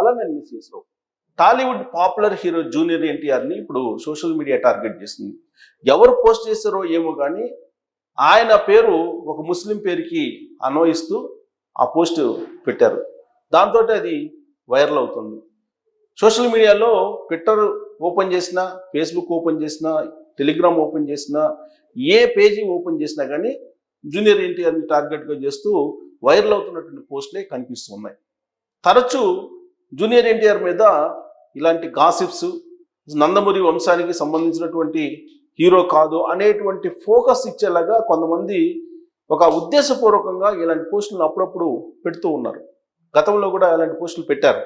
చాలా నేను మిస్ చేసావు టాలీవుడ్ పాపులర్ హీరో జూనియర్ ఎన్టీఆర్ని ఇప్పుడు సోషల్ మీడియా టార్గెట్ చేసింది. ఎవరు పోస్ట్ చేశారో ఏమో కానీ ఆయన పేరు ఒక ముస్లిం పేరుకి అన్వయిస్తూ ఆ పోస్ట్ పెట్టారు. దాంతో అది వైరల్ అవుతుంది. సోషల్ మీడియాలో ట్విట్టర్ ఓపెన్ చేసినా ఫేస్బుక్ ఓపెన్ చేసినా టెలిగ్రామ్ ఓపెన్ చేసినా ఏ పేజీ ఓపెన్ చేసినా కానీ జూనియర్ ఎన్టీఆర్ని టార్గెట్గా చేస్తూ వైరల్ అవుతున్నటువంటి పోస్టులే కనిపిస్తున్నాయి తరచూ జూనియర్ ఎన్టీఆర్ మీద ఇలాంటి గాసిప్స్ నందమూరి వంశానికి సంబంధించినటువంటి హీరో కాదు అనేటువంటి ఫోకస్ ఇచ్చేలాగా కొంతమంది ఒక ఉద్దేశపూర్వకంగా ఇలాంటి పోస్టులను అప్పుడప్పుడు పెడుతూ ఉన్నారు. గతంలో కూడా ఇలాంటి పోస్టులు పెట్టారు.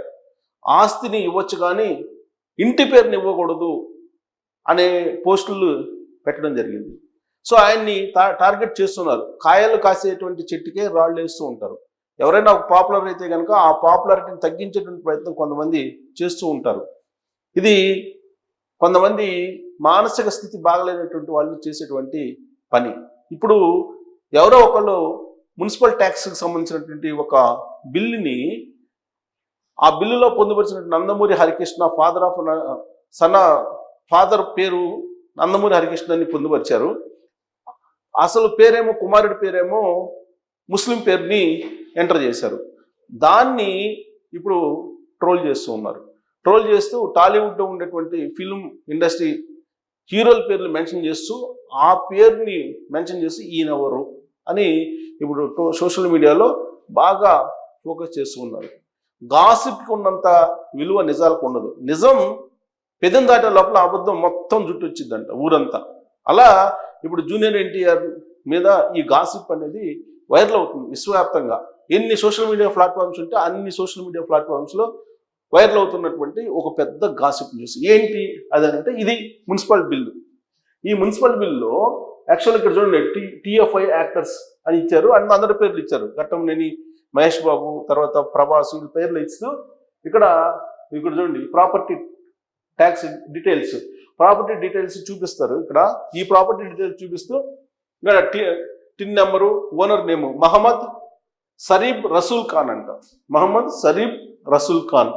ఆస్తిని ఇవ్వచ్చు కానీ ఇంటి పేరుని ఇవ్వకూడదు అనే పోస్టులు పెట్టడం జరిగింది. సో ఆయన్ని టార్గెట్ చేస్తున్నారు. కాయలు కాసేటువంటి చెట్టుకే రాళ్ళు వేస్తూ ఉంటారు. ఎవరైనా ఒక పాపులర్ అయితే కనుక ఆ పాపులారిటీని తగ్గించేటువంటి ప్రయత్నం కొంతమంది చేస్తూ ఉంటారు. ఇది కొంతమంది మానసిక స్థితి బాగలేనటువంటి వాళ్ళు చేసేటువంటి పని. ఇప్పుడు ఎవరో ఒకళ్ళు మున్సిపల్ ట్యాక్స్కి సంబంధించినటువంటి ఒక బిల్లుని ఆ బిల్లులో పొందుపరిచినటువంటి నందమూరి హరికృష్ణ ఫాదర్ ఆఫ్ సన్న ఫాదర్ పేరు నందమూరి హరికృష్ణని పొందుపరిచారు. అసలు పేరేమో కుమారుడి పేరేమో ముస్లిం పేరుని ఎంటర్ చేశారు. దాన్ని ఇప్పుడు ట్రోల్ చేస్తూ ఉన్నారు. ట్రోల్ చేస్తూ టాలీవుడ్లో ఉండేటువంటి ఫిల్మ్ ఇండస్ట్రీ హీరోల పేర్లు మెన్షన్ చేస్తూ ఆ పేరుని మెన్షన్ చేసి ఈయనెవరు అని ఇప్పుడు సోషల్ మీడియాలో బాగా ఫోకస్ చేస్తూ ఉన్నారు. గాసిప్కి ఉన్నంత విలువ నిజాలకు ఉండదు. నిజం పెదం దాటే లోపల అబద్ధం మొత్తం జుట్టు వచ్చిందంట ఊరంతా. అలా ఇప్పుడు జూనియర్ ఎన్టీఆర్ మీద ఈ గాసిప్ అనేది వైరల్ అవుతుంది విశ్వవ్యాప్తంగా. ఎన్ని సోషల్ మీడియా ప్లాట్ఫామ్స్ ఉంటే అన్ని సోషల్ మీడియా ప్లాట్ఫామ్స్లో వైరల్ అవుతున్నటువంటి ఒక పెద్ద గాసిప్ న్యూస్. ఏంటి? అదంటే ఇది మున్సిపల్ బిల్లు. ఈ మున్సిపల్ బిల్లులో యాక్చువల్ ఇక్కడ చూడండి టీ టీఎఫ్ఐ యాక్టర్స్ అని ఇచ్చారు అండ్ అందరి పేర్లు ఇచ్చారు. ఘట్టంనేని మహేష్ బాబు తర్వాత ప్రభాస్ వీళ్ళ పేర్లు ఇస్తూ ఇక్కడ ఇక్కడ చూడండి property tax details. Property details చూపిస్తారు. ఇక్కడ ఈ ప్రాపర్టీ డీటెయిల్స్ చూపిస్తూ ఇక్కడ T- TIN number owner name Mohammed Sarib Rasool Khan అంట. Mohammed Sarib Rasool Khan.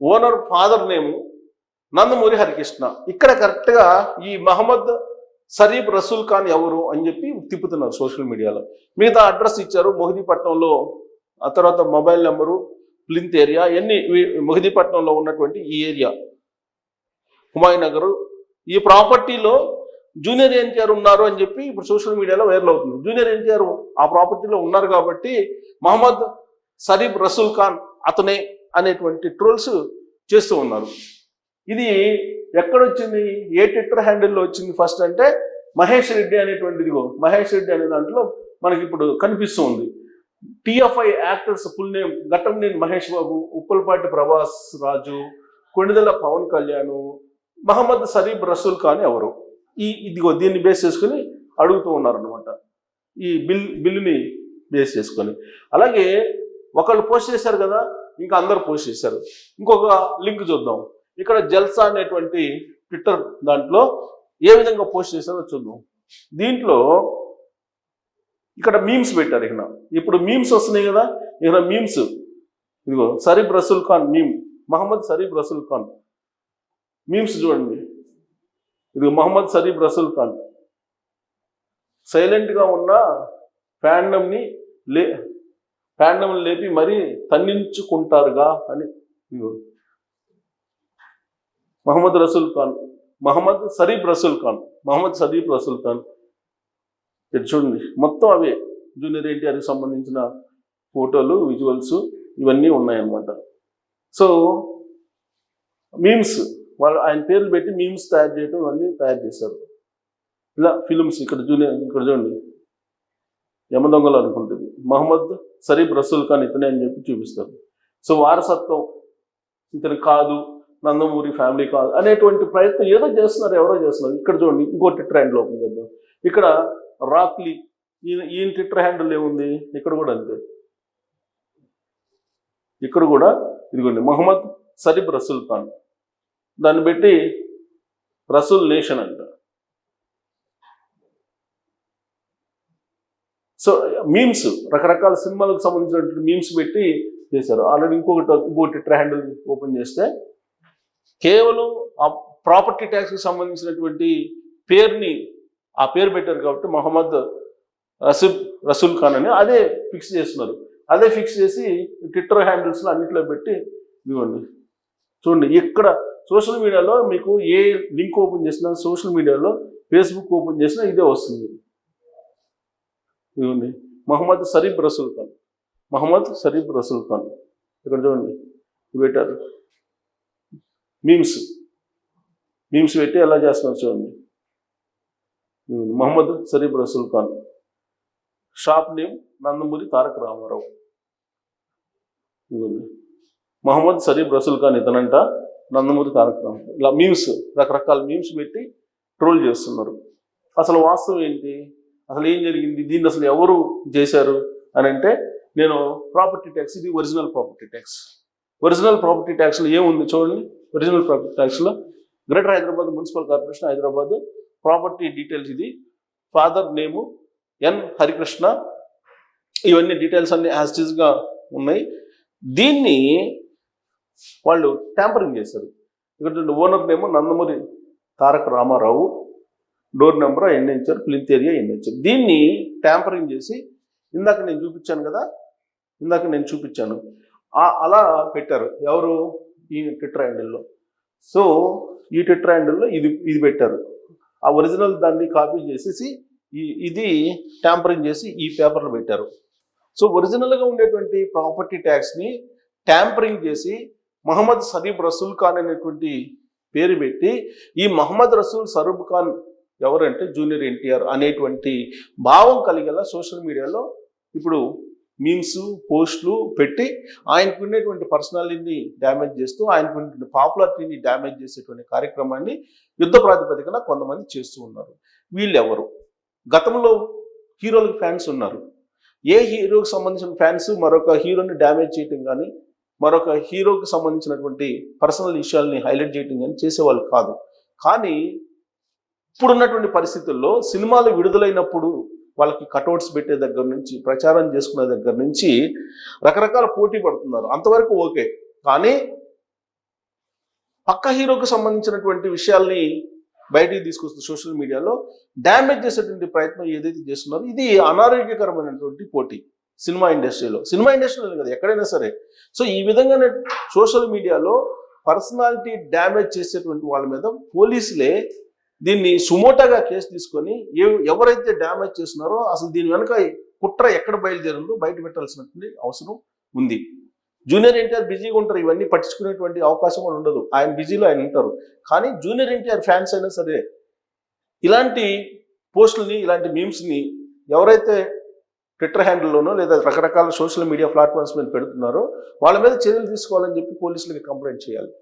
Owner father name Nandamuri Harikrishna. ఇక్కడ కరెక్ట్గా ఈ మహమ్మద్ సరీబ్ రసూల్ ఖాన్ ఎవరు అని చెప్పి తిప్పుతున్నారు సోషల్ మీడియాలో. మిగతా అడ్రస్ ఇచ్చారు మొహిదీపట్నంలో ఆ తర్వాత మొబైల్ నెంబరు ప్లింత్ ఏరియా ఎన్ని మొహిదీపట్నంలో ఉన్నటువంటి ఈ ఏరియా. హుమాయూన్ నగరు. ఈ ప్రాపర్టీలో జూనియర్ ఎన్టీఆర్ ఉన్నారు అని చెప్పి ఇప్పుడు సోషల్ మీడియాలో వైరల్ అవుతుంది జూనియర్ ఎన్టీఆర్ ఆ ప్రాపర్టీలో ఉన్నారు కాబట్టి మహమ్మద్ సరీబ్ రసూల్ ఖాన్ అతనే అనేటువంటి ట్రోల్స్ చేస్తూ ఉన్నారు. ఇది ఎక్కడొచ్చింది? ఏ ట్విట్టర్ హ్యాండిల్లో వచ్చింది ఫస్ట్ అంటే మహేష్ రెడ్డి అనేటువంటిదిగో మహేష్ రెడ్డి అనే దాంట్లో మనకి ఇప్పుడు కనిపిస్తూ ఉంది. TFI actors full name Ghattamaneni Mahesh Babu Uppalapati Prabhas Raju Kondadala Pawan Kalyan Mohammed Sarib Rasool Khan ఎవరు? ఈ ఇదిగో దీన్ని బేస్ చేసుకుని అడుగుతూ ఉన్నారనమాట ఈ బిల్ బిల్లుని బేస్ చేసుకొని. అలాగే ఒకళ్ళు పోస్ట్ చేశారు కదా ఇంకా అందరు పోస్ట్ చేశారు. ఇంకొక లింక్ చూద్దాం. ఇక్కడ జల్సా అనేటువంటి ట్విట్టర్ దాంట్లో ఏ విధంగా పోస్ట్ చేశారో చూద్దాం. దీంట్లో ఇక్కడ మీమ్స్ పెట్టారు ఇక్కడ ఇప్పుడు మీమ్స్ వస్తున్నాయి కదా ఇక్కడ మీమ్స్ ఇదిగో సరీబ్ రసూల్ ఖాన్ మీమ్ మహమ్మద్ సరీబ్ రసూల్ ఖాన్. మీమ్స్ చూడండి. ఇది మహమ్మద్ సరీఫ్ రసూల్ ఖాన్. సైలెంట్గా ఉన్న ఫ్యాండమ్ని లే ఫ్యాండమ్ని లేపి మరీ తన్నించుకుంటారుగా అని మహమ్మద్ రసూల్ ఖాన్ మహమ్మద్ సరీఫ్ రసూల్ ఖాన్ మహమ్మద్ సరీఫ్ రసూల్ ఖాన్. ఇది చూడండి మొత్తం అవే జూనియర్ ఎన్టీఆర్కి సంబంధించిన ఫోటోలు విజువల్స్ ఇవన్నీ ఉన్నాయన్నమాట. సో మీమ్స్ వాళ్ళు ఆయన పేర్లు పెట్టి మీమ్స్ తయారు చేయడం అన్నీ తయారు చేశారు. ఇలా ఫిలిమ్స్ ఇక్కడ జూనియర్ ఇక్కడ చూడండి. యమదొంగలు అనుకుంటుంది. మహమ్మద్ సరీబ్ రసూల్ ఖాన్ ఇతనే అని చెప్పి చూపిస్తారు. సో వారసత్వం ఇతను కాదు నందమూరి ఫ్యామిలీ కాదు అనేటువంటి ప్రయత్నం ఏదో చేస్తున్నారు ఎవరో చేస్తున్నారు. ఇక్కడ చూడండి ఇంకో ట్విట్టర్ హ్యాండిల్ ఓపెన్ చేద్దాం. ఇక్కడ రాక్లీ ఈయన ఈయన ట్విట్టర్ హ్యాండిల్ ఏముంది ఇక్కడ కూడా అంతే. ఇక్కడ కూడా ఇదిగోండి మహమ్మద్ సరీఫ్ రసూల్ ఖాన్. దాన్ని బట్టి రసూల్ నేషన్ అంట. సో మీమ్స్ రకరకాల సినిమాలకు సంబంధించినటువంటి మీమ్స్ పెట్టి చేశారు. ఆల్రెడీ ఇంకొకటి ఇంకో ట్విట్టర్ హ్యాండిల్ ఓపెన్ చేస్తే కేవలం ఆ ప్రాపర్టీ ట్యాక్స్కి సంబంధించినటువంటి పేరుని ఆ పేరు పెట్టారు కాబట్టి మహమ్మద్ రసూల్ రసూల్ ఖాన్ అని అదే ఫిక్స్ చేస్తున్నారు. అదే ఫిక్స్ చేసి ట్విట్టర్ హ్యాండిల్స్లో అన్నింటిలో పెట్టి ఇవ్వండి. చూడండి ఇక్కడ సోషల్ మీడియాలో మీకు ఏ లింక్ ఓపెన్ చేసినా సోషల్ మీడియాలో ఫేస్బుక్ ఓపెన్ చేసినా ఇదే వస్తుంది. ఇవ్వండి మహమ్మద్ సరీఫ్ రసూల్ ఖాన్ మహమ్మద్ సరీఫ్ రసూల్ ఖాన్ ఇక్కడ చూడండి. పెట్టారు. మీమ్స్. మీమ్స్ పెట్టి ఎలా చేస్తున్నారు చూడండి. Mohammed Sarif Rasool Khan shop name Nandamuri Taraka Rama Rao. Mohammed సరీఫ్ Rasool Khan ఇతనంట. నందమూరి తారక రామారావు ఇలా మీమ్స్ రకరకాల మీమ్స్ పెట్టి ట్రోల్ చేస్తున్నారు. అసలు వాస్తవం ఏంటి? అసలు ఏం జరిగింది? దీన్ని అసలు ఎవరు చేశారు అని అంటే నేను ప్రాపర్టీ ట్యాక్స్ ఇది original property tax original property ట్యాక్స్లో ఏముంది చూడండి. Original property ట్యాక్స్లో greater Hyderabad municipal corporation Hyderabad property details ఇది. ఫాదర్ నేము ఎన్ హరికృష్ణ ఇవన్నీ డీటెయిల్స్ అన్ని యాస్టిస్గా ఉన్నాయి. దీన్ని వాళ్ళు ట్యాంపరింగ్ చేశారు. ఇక్కడ ఓనర్ నేమో నందమూరి తారక రామారావు డోర్ నెంబర్ ఎన్నించారు ప్లింత్ ఏరియా ఎన్నించారు దీన్ని ట్యాంపరింగ్ చేసి ఇందాక నేను చూపించాను కదా ఇందాక నేను చూపించాను. అలా పెట్టారు. ఎవరు? ఈ ట్విట్టర్ హ్యాండిల్లో సో ఈ ట్విట్టర్ హ్యాండిల్లో ఇది ఇది పెట్టారు. ఆ ఒరిజినల్ దాన్ని కాపీ చేసేసి ఇది ట్యాంపరింగ్ చేసి ఈ పేపర్లో పెట్టారు. సో ఒరిజినల్గా ఉండేటువంటి ప్రాపర్టీ ట్యాక్స్ని ట్యాంపరింగ్ చేసి మహమ్మద్ సరీఫ్ రసూల్ ఖాన్ అనేటువంటి పేరు పెట్టి ఈ మహమ్మద్ రసూల్ సరూబ్ ఖాన్ ఎవరంటే జూనియర్ ఎన్టీఆర్ అనేటువంటి భావం కలిగేలా సోషల్ మీడియాలో ఇప్పుడు మీమ్స్ పోస్టులు పెట్టి ఆయనకు ఉండేటువంటి పర్సనాలిటీని డ్యామేజ్ చేస్తూ ఆయనకు ఉండేటువంటి పాపులారిటీని డ్యామేజ్ చేసేటువంటి కార్యక్రమాన్ని యుద్ధ ప్రాతిపదికన కొంతమంది చేస్తూ ఉన్నారు. వీళ్ళు ఎవరు గతంలో హీరోలకు ఫ్యాన్స్ ఉన్నారు. ఏ హీరోకి సంబంధించిన ఫ్యాన్స్ మరొక హీరోని డ్యామేజ్ చేయటం కానీ మరొక హీరోకి సంబంధించినటువంటి పర్సనల్ విషయాల్ని హైలైట్ చేయటం కానీ చేసేవాళ్ళు కాదు. కానీ ఇప్పుడున్నటువంటి పరిస్థితుల్లో సినిమాలు విడుదలైనప్పుడు వాళ్ళకి కటౌట్స్ పెట్టే దగ్గర నుంచి ప్రచారం చేసుకునే దగ్గర నుంచి రకరకాల పోటీ పడుతున్నారు. అంతవరకు ఓకే. కానీ పక్క హీరోకి సంబంధించినటువంటి విషయాల్ని బయటికి తీసుకొస్తున్న సోషల్ మీడియాలో డ్యామేజ్ చేసేటువంటి ప్రయత్నం ఏదైతే చేస్తున్నారో ఇది అనారోగ్యకరమైనటువంటి పోటీ. సినిమా ఇండస్ట్రీలో. సినిమా ఇండస్ట్రీలో కదా ఎక్కడైనా సరే. సో ఈ విధంగానే సోషల్ మీడియాలో పర్సనాలిటీ డ్యామేజ్ చేసేటువంటి వాళ్ళ మీద పోలీసులే దీన్ని సుమోటాగా కేసు తీసుకొని ఏ- ఎవరైతే డ్యామేజ్ చేస్తున్నారో అసలు దీని వెనుక కుట్ర ఎక్కడ బయలుదేరిందో బయట పెట్టాల్సినటువంటి అవసరం ఉంది. జూనియర్ ఎన్టీఆర్ బిజీగా ఉంటారు ఇవన్నీ పట్టించుకునేటువంటి అవకాశం కూడా ఉండదు. ఆయన బిజీలో ఆయన ఉంటారు. కానీ జూనియర్ ఎన్టీఆర్ ఫ్యాన్స్ అయినా సరే ఇలాంటి పోస్టులని ఇలాంటి మీమ్స్ని ఎవరైతే ట్విట్టర్ హ్యాండిల్లోనో లేదా రకరకాల సోషల్ మీడియా ప్లాట్ఫామ్స్ మీద పెడుతున్నారో. వాళ్ళ మీద చర్యలు తీసుకోవాలని చెప్పి పోలీసులకి కంప్లైంట్ చేయాలి.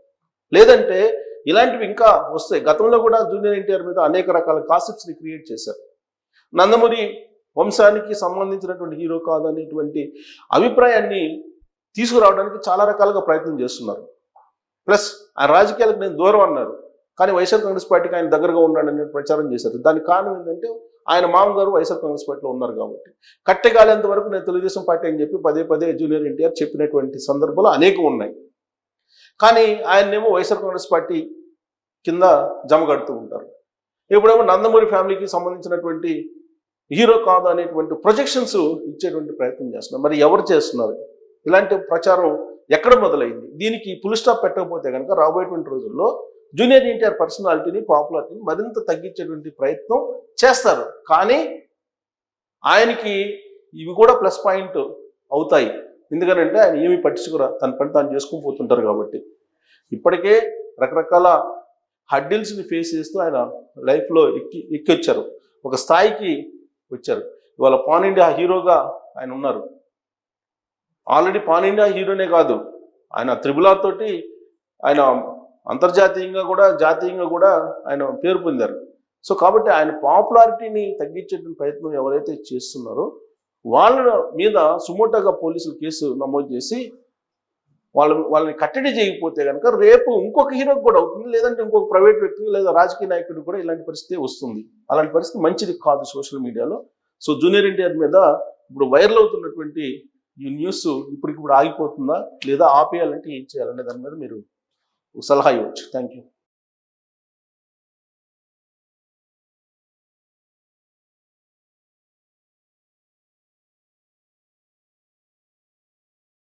లేదంటే ఇలాంటివి ఇంకా వస్తాయి. గతంలో కూడా జూనియర్ ఎన్టీఆర్ మీద అనేక రకాల కాసిప్స్ని క్రియేట్ చేశారు. నందమూరి వంశానికి సంబంధించినటువంటి హీరో కాదనేటువంటి అభిప్రాయాన్ని తీసుకురావడానికి చాలా రకాలుగా ప్రయత్నం చేస్తున్నారు. ప్లస్ ఆ రాజకీయాలకు నేను దూరం అన్నారు. కానీ వైఎస్ఆర్ కాంగ్రెస్ పార్టీకి ఆయన దగ్గరగా ఉన్నాడని ప్రచారం చేశారు. దానికి కారణం ఏంటంటే ఆయన మామగారు వైఎస్ఆర్ కాంగ్రెస్ పార్టీలో ఉన్నారు కాబట్టి. కట్టెగాలేంత వరకు నేను తెలుగుదేశం పార్టీ అని చెప్పి పదే పదే జూనియర్ ఎన్టీఆర్ చెప్పినటువంటి సందర్భాలు అనేకం ఉన్నాయి. కానీ ఆయన్నేమో వైఎస్ఆర్ కాంగ్రెస్ పార్టీ కింద జమ కడుతూ ఉంటారు. ఇప్పుడేమో నందమూరి ఫ్యామిలీకి సంబంధించినటువంటి హీరో కాదు అనేటువంటి ప్రొజెక్షన్స్ ఇచ్చేటువంటి ప్రయత్నం చేస్తున్నారు. మరి ఎవరు చేస్తున్నారు? ఇలాంటి ప్రచారం ఎక్కడ మొదలైంది? దీనికి పులిస్టాప్ పెట్టకపోతే కనుక రాబోయేటువంటి రోజుల్లో జూనియర్ ఎన్టీఆర్ పర్సనాలిటీని పాపులారిటీని మరింత తగ్గించేటువంటి ప్రయత్నం చేస్తారు. కానీ ఆయనకి ఇవి కూడా ప్లస్ పాయింట్ అవుతాయి. ఎందుకనంటే ఆయన ఏమి పట్టించుకురా. తన పని తాను చేసుకుని పోతుంటారు కాబట్టి. ఇప్పటికే రకరకాల హడ్డిల్స్ని ఫేస్ చేస్తూ ఆయన లైఫ్లో ఎక్కి ఎక్కొచ్చారు. ఒక స్థాయికి వచ్చారు. ఇవాళ పాన్ ఇండియా హీరోగా ఆయన ఉన్నారు. ఆల్రెడీ పాన్ ఇండియా హీరోనే కాదు. ఆయన త్రిబుల్ తోటి ఆయన అంతర్జాతీయంగా కూడా జాతీయంగా కూడా ఆయన పేరు పొందారు. సో కాబట్టి ఆయన పాపులారిటీని తగ్గించేటువంటి ప్రయత్నం ఎవరైతే చేస్తున్నారో వాళ్ళ మీద సుమోటోగా పోలీసులు కేసు నమోదు చేసి వాళ్ళ వాళ్ళని కట్టడి చేయకపోతే కనుక రేపు ఇంకొక హీరోకి కూడా అవుతుంది లేదంటే ఇంకొక ప్రైవేట్ వ్యక్తి లేదా రాజకీయ నాయకుడికి కూడా ఇలాంటి పరిస్థితి వస్తుంది. అలాంటి పరిస్థితి మంచిది కాదు సోషల్ మీడియాలో. సో జూనియర్ ఎన్టీఆర్ మీద ఇప్పుడు వైరల్ అవుతున్నటువంటి ఈ న్యూస్ ఇప్పటికిప్పుడు ఆగిపోతుందా లేదా ఆపేయాలంటే ఏం చేయాలనే దాని మీద మీరు సలహా ఇవ్వచ్చు థ్యాంక్ యూ